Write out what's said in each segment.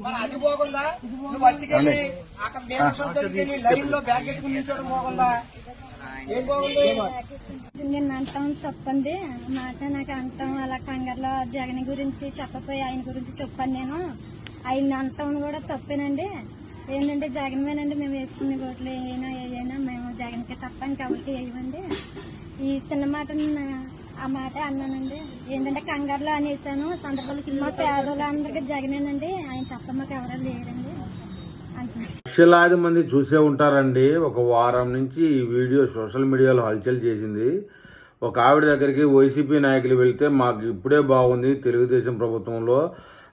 మరి అది బాగుందా నువ్వు పట్టుకెళ్ళి అక్కడ లైన్లో బ్యాగ్ బాగుందా ఏం బాగుంది అంటాం తప్పండి మాట నాకు అంటాం. అలా కంగారులో జగన్ గురించి చెప్పపోయి ఆయన గురించి చెప్పాను నేను. ఆయన అంటాం కూడా తప్పేనండి. ఏంటంటే జగన్ మీదండి మేము వేసుకునే ఓట్లు ఏమైనా ఏదైనా మేము జగన్కి తప్ప ఇంకెవరికి వేయమండి. ఈ చిన్న మాట ఆ మాట అన్నానండి. ఏంటంటే కంగారులో అనేసాను సందర్భాలకి మా పేదోళ్ళందరికీ జగనేనండి ఆయన తప్ప మాకు ఎవరు లేరండి. లక్షలాది మంది చూసే ఉంటారండి. ఒక వారం నుంచి ఈ వీడియో సోషల్ మీడియాలో హల్చల్ చేసింది. ఒక ఆవిడ దగ్గరికి వైసీపీ నాయకులు వెళ్తే మాకు ఇప్పుడే బాగుంది తెలుగుదేశం ప్రభుత్వంలో.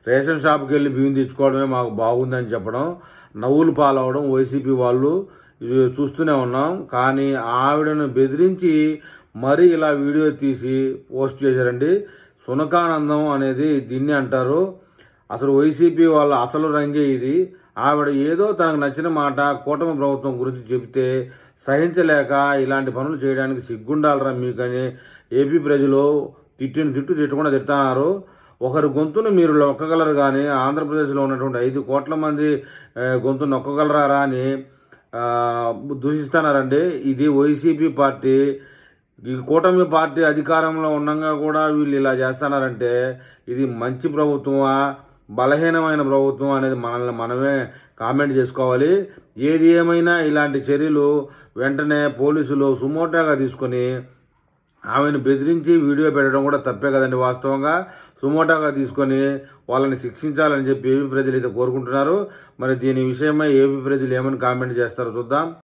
రేషన్ షాప్కి వెళ్ళి బియ్యం తెచ్చుకోవడమే మాకు బాగుందని చెప్పడం నవ్వులు పాలవడం వైసీపీ వాళ్ళు. చూస్తూనే ఉన్నాం. కానీ ఆవిడను బెదిరించి మరీ ఇలా వీడియో తీసి పోస్ట్ చేశారండి. సునకానందం అనేది దీన్ని అంటారు. అసలు వైసీపీ వాళ్ళ అసలు రంగే ఇది. ఆవిడ ఏదో తనకు నచ్చిన మాట కూటమి ప్రభుత్వం గురించి చెబితే సహించలేక ఇలాంటి పనులు చేయడానికి సిగ్గుండాలరా మీకని. ఏపీ ప్రజలు తిట్టిన తిట్టు తిట్టకుండా తిడుతున్నారు. ఒకరి గొంతును మీరు నొక్కగలరు కానీ ఆంధ్రప్రదేశ్లో ఉన్నటువంటి ఐదు కోట్ల మంది గొంతు నొక్కగలరా అని దూషిస్తున్నారండి. ఇది వైసీపీ పార్టీ. ఈ కూటమి పార్టీ అధికారంలో ఉండగా కూడా వీళ్ళు ఇలా చేస్తున్నారంటే ఇది మంచి ప్రభుత్వమా? బలహీనమైన ప్రభుత్వం అనేది మనల్ని మనమే కామెంట్ చేసుకోవాలి. ఏది ఏమైనా ఇలాంటి చర్యలు వెంటనే పోలీసులు సుమోటాగా తీసుకొని ఆమెను బెదిరించి వీడియో పెట్టడం కూడా తప్పే కదండి వాస్తవంగా. సుమోటాగా తీసుకొని వాళ్ళని శిక్షించాలని చెప్పి ఏపీ ప్రజలు అయితే కోరుకుంటున్నారు. మరి దీని విషయమై ఏపీ ప్రజలు ఏమని కామెంట్ చేస్తారో చూద్దాం.